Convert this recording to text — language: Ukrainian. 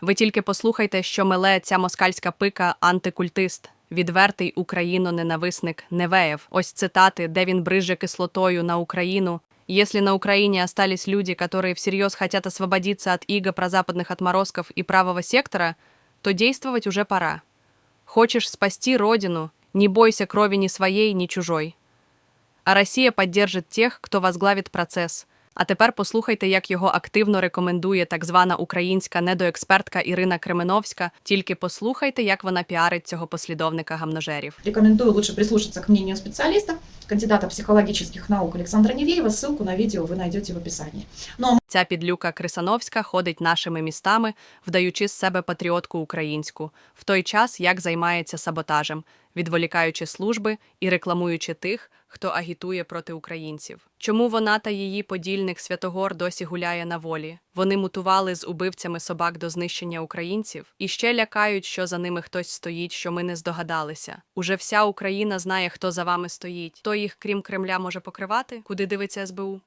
Ви тільки послухайте, що меле ця москальська пика антикультист, відвертий україно-ненависник Невеєв. Ось цитати, де він бриже кислотою на Україну. Если на Украине остались люди, которые всерьез хотят освободиться от иго прозападных отморозков и правого сектора, то действовать уже пора. Хочешь спасти родину, не бойся крови ни своей, ни чужой. А Росія поддержит тих, хто возглавить процес. А тепер послухайте, як його активно рекомендує так звана українська недоекспертка Ірина Кременовська. Тільки послухайте, як вона піарить цього послідовника гамножерів. Рекомендую лучше прислушаться к мнению специалиста, кандидата психологических наук Александра Невеева. Ссылку на видео вы найдете в описании. Ну Ця підлюка Крисановська ходить нашими містами, вдаючи з себе патріотку українську, в той час як займається саботажем, відволікаючи служби і рекламуючи тих, хто агітує проти українців. Чому вона та її подільник Святогор досі гуляє на волі? Вони мутували з убивцями собак до знищення українців і ще лякають, що за ними хтось стоїть, що ми не здогадалися. Уже вся Україна знає, хто за вами стоїть. Хто їх, крім Кремля, може покривати? Куди дивиться СБУ?